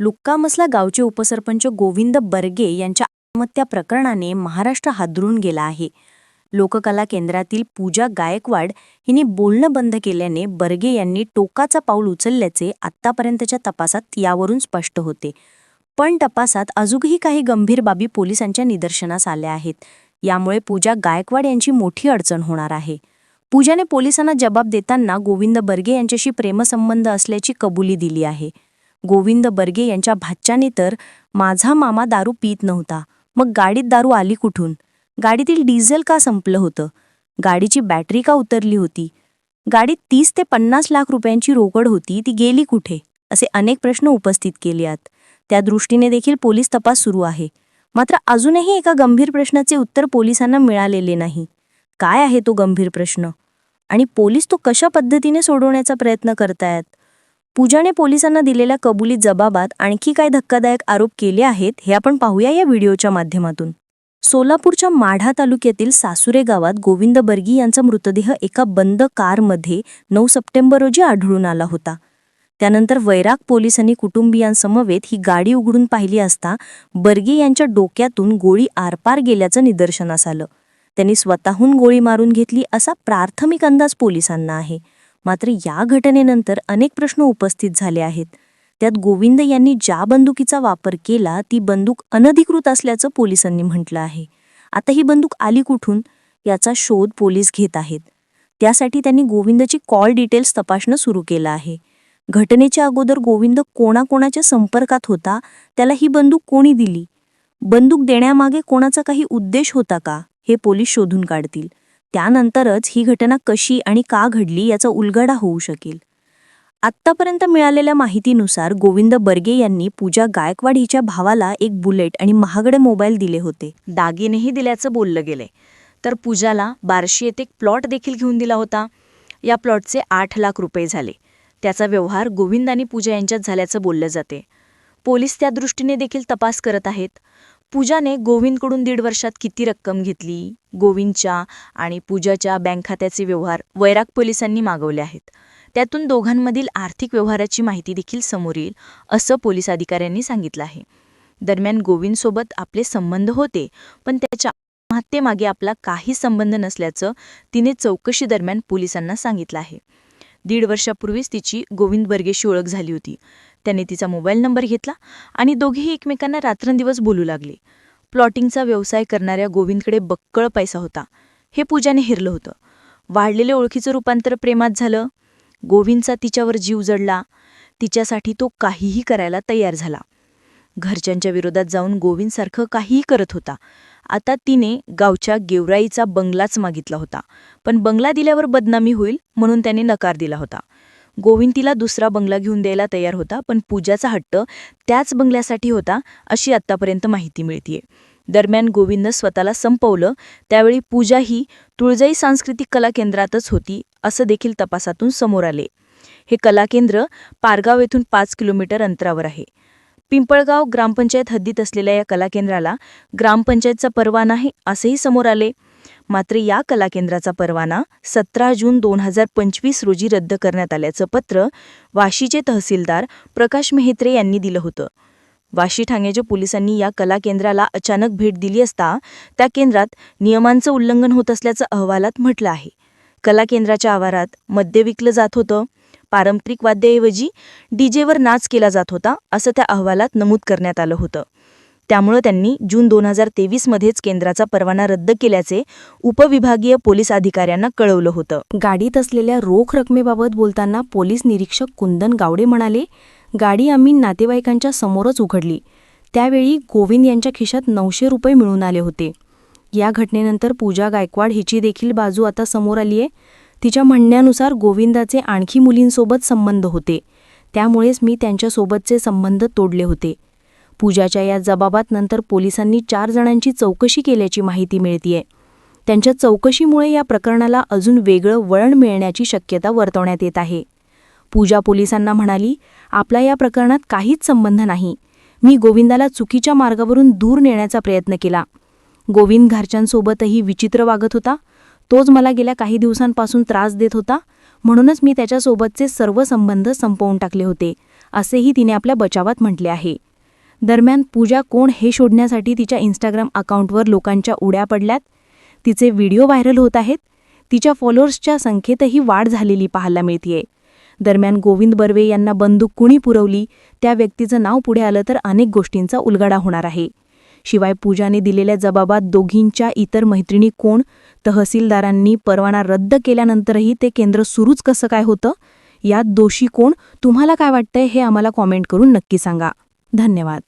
लुक्कामसला गावचे उपसरपंच गोविंद बर्गे यांच्या आत्महत्या प्रकरणाने महाराष्ट्र हादरून गेला आहे. लोककला केंद्रातील पूजा गायकवाड हिने बोलणं बंद केल्याने बर्गे यांनी टोकाचा पाऊल उचलल्याचे आत्तापर्यंतच्या तपासात यावरून स्पष्ट होते. पण तपासात अजूनही काही गंभीर बाबी पोलिसांच्या निदर्शनास आल्या आहेत. यामुळे पूजा गायकवाड यांची मोठी अडचण होणार आहे. पूजाने पोलिसांना जबाब देताना गोविंद बर्गे यांच्याशी प्रेमसंबंध असल्याची कबुली दिली आहे. गोविंद बर्गे यांच्या भाच्याने तर माझा मामा दारू पित नव्हता. मग गाडीत दारू आली कुठून? गाडीतील डिझेल का संपलं होतं? गाडीची बॅटरी का उतरली होती? गाडीत तीस ते पन्नास लाख रुपयांची रोकड होती ती गेली कुठे? असे अनेक प्रश्न उपस्थित केले आहेत त्या दृष्टीने देखील पोलीस तपास सुरू आहे. मात्र अजूनही एका गंभीर प्रश्नाचे उत्तर पोलिसांना मिळालेले नाही. काय आहे तो गंभीर प्रश्न? आणि पोलीस तो कशा पद्धतीने सोडवण्याचा प्रयत्न करतायत? पूजाने पोलिसांना दिलेल्या कबुलीत जबाबात आणखी काय धक्कादायक आरोप केले आहेत हे आपण पाहूया या व्हिडिओच्या माध्यमातून. सोलापूरच्या माढा तालुक्यातील सासुरे गावात गोविंद बर्गी यांचा मृतदेह एका बंद कारमध्ये नऊ सप्टेंबर रोजी आढळून आला होता. त्यानंतर वैराग पोलिसांनी कुटुंबियांसमवेत ही गाडी उघडून पाहिली असता बर्गे यांच्या डोक्यातून गोळी आरपार गेल्याचं निदर्शनास आलं. त्यांनी स्वतःहून गोळी मारून घेतली असा प्राथमिक अंदाज पोलिसांना आहे. मात्र या घटनेनंतर अनेक प्रश्न उपस्थित झाले आहेत. त्यात गोविंद यांनी ज्या बंदुकीचा वापर केला ती बंदूक अनधिकृत असल्याचं पोलिसांनी म्हटलं आहे. आता ही बंदूक आली कुठून? याचा शोध पोलीस घेत आहेत. त्यासाठी त्यांनी गोविंदची कॉल डिटेल्स तपासणं सुरू केलं आहे. घटनेच्या अगोदर गोविंद कोणाकोणाच्या संपर्कात होता? त्याला ही बंदूक कोणी दिली? बंदूक देण्यामागे कोणाचा काही उद्देश होता का? हे पोलीस शोधून काढतील. त्यानंतरच ही घटना कशी आणि का घडली याचा उलगडा होऊ शकेल. आत्तापर्यंत मिळालेल्या माहितीनुसार गोविंद बर्गे यांनी पूजा गायकवाड हिच्या भावाला एक बुलेट आणि महागडे मोबाईल दिले होते. दागिनेही दिल्याचं बोललं गेले तर पूजाला बार्शी येथे एक प्लॉट देखील घेऊन दिला होता. या प्लॉटचे आठ लाख रुपये झाले. त्याचा व्यवहार गोविंद आणि पूजा यांच्यात झाल्याचं बोललं जाते. पोलीस त्या दृष्टीने देखील तपास करत आहेत. पूजाने गोविंदकडून दीड वर्षात किती रक्कम घेतली? गोविंदच्या आणि पूजाच्या बँक खात्याचे व्यवहार वैराग पोलिसांनी मागवले आहेत. त्यातून दोघांमधील आर्थिक व्यवहाराची माहिती देखील समोर येईल असं पोलीस अधिकाऱ्यांनी सांगितलं आहे. दरम्यान गोविंदसोबत आपले संबंध होते पण त्याच्या आत्महत्येमागे आपला काही संबंध नसल्याचं तिने चौकशी दरम्यान पोलिसांना सांगितलं आहे. दीड वर्षापूर्वीच तिची गोविंद बर्गेशी ओळख झाली होती. त्याने तिचा मोबाईल नंबर घेतला आणि दोघेही एकमेकांना रात्रंदिवस बोलू लागले. प्लॉटिंगचा व्यवसाय करणाऱ्या गोविंदकडे बक्कळ पैसा होता. हे पूजाने हिरलं होतं. वाढलेले ओळखीचं रूपांतर प्रेमात झालं. गोविंदचा तिच्यावर जीव जडला. तिच्यासाठी तो काहीही करायला तयार झाला. घरच्यांच्या विरोधात जाऊन गोविंदसारखं काहीही करत होता. आता तिने गावच्या गेवराईचा बंगलाच मागितला होता. पण बंगला दिल्यावर बदनामी होईल म्हणून त्याने नकार दिला होता. गोविंद तिला दुसरा बंगला घेऊन द्यायला तयार होता पण पूजाचा हट्ट त्याच बंगल्यासाठी होता अशी आत्तापर्यंत माहिती मिळतीये. दरम्यान गोविंदनं स्वतःला संपवलं त्यावेळी पूजा ही तुळजाई सांस्कृतिक कला केंद्रातच होती असं देखील तपासातून समोर आले. हे कला केंद्र पारगाव येथून पाच किलोमीटर अंतरावर आहे. पिंपळगाव ग्रामपंचायत हद्दीत असलेल्या या कला केंद्राला ग्रामपंचायतचा परवाना आहे असेही समोर आले. मात्र या कला केंद्राचा परवाना सतरा जून दोन हजार पंचवीस रोजी रद्द करण्यात आल्याचं पत्र वाशीचे तहसीलदार प्रकाश मेहत्रे यांनी दिलं होतं. वाशी ठाण्याच्या पोलिसांनी या कला केंद्राला अचानक भेट दिली असता त्या केंद्रात नियमांचं उल्लंघन होत असल्याचं अहवालात म्हटलं आहे. कला केंद्राच्या आवारात मद्य विकलं जात होतं पारंपरिक वाद्याऐवजी डीजेवर नाच केला जात होता असं त्या अहवालात नमूद करण्यात आलं होतं. त्यामुळं त्यांनी जून दोन हजार तेवीसमध्येच केंद्राचा परवाना रद्द केल्याचे उपविभागीय पोलीस अधिकाऱ्यांना कळवलं होतं. गाडीत असलेल्या रोख रकमेबाबत बोलताना पोलीस निरीक्षक कुंदन गावडे म्हणाले गाडी आम्ही नातेवाईकांच्या समोरच उघडली. त्यावेळी गोविंद यांच्या खिशात नऊशे रुपये मिळून आले होते. या घटनेनंतर पूजा गायकवाड हिची देखील बाजू आता समोर आलीये तिच्या म्हणण्यानुसार गोविंदाचे आणखी मुलींसोबत संबंध होते. त्यामुळेच मी त्यांच्यासोबतचे संबंध तोडले होते. पूजाच्या या जबाबात नंतर पोलिसांनी चार जणांची चौकशी केल्याची माहिती मिळतीये. त्यांच्या चौकशीमुळे या प्रकरणाला अजून वेगळं वळण मिळण्याची शक्यता वर्तवण्यात येत आहे. पूजा पोलिसांना म्हणाली आपला या प्रकरणात काहीच संबंध नाही. मी गोविंदाला चुकीच्या मार्गावरून दूर नेण्याचा प्रयत्न केला. गोविंद घरच्यांसोबतही विचित्र वागत होता. तोच मला गेल्या काही दिवसांपासून त्रास देत होता. म्हणूनच मी त्याच्यासोबतचे सर्व संबंध संपवून टाकले होते असेही तिने आपल्या बचावात म्हटले आहे. दरम्यान पूजा कोण हे शोधण्यासाठी तिच्या इंस्टाग्राम अकाउंटवर लोकांच्या उड्या पडल्यात. तिचे व्हिडिओ व्हायरल होत आहेत. तिच्या फॉलोअर्सच्या संख्येतही वाढ झालेली पाहायला मिळतीये. दरम्यान गोविंद बर्वे यांना बंदूक कुणी पुरवली त्या व्यक्तीचं नाव पुढे आलं तर अनेक गोष्टींचा उलगडा होणार आहे. शिवाय पूजाने दिलेल्या जबाबात दोघींच्या इतर मैत्रिणी कोण तहसीलदारांनी परवाना रद्द केल्यानंतरही ते केंद्र सुरूच कसं काय होतं? यात दोषी कोण? तुम्हाला काय वाटतंय हे आम्हाला कॉमेंट करून नक्की सांगा. धन्यवाद.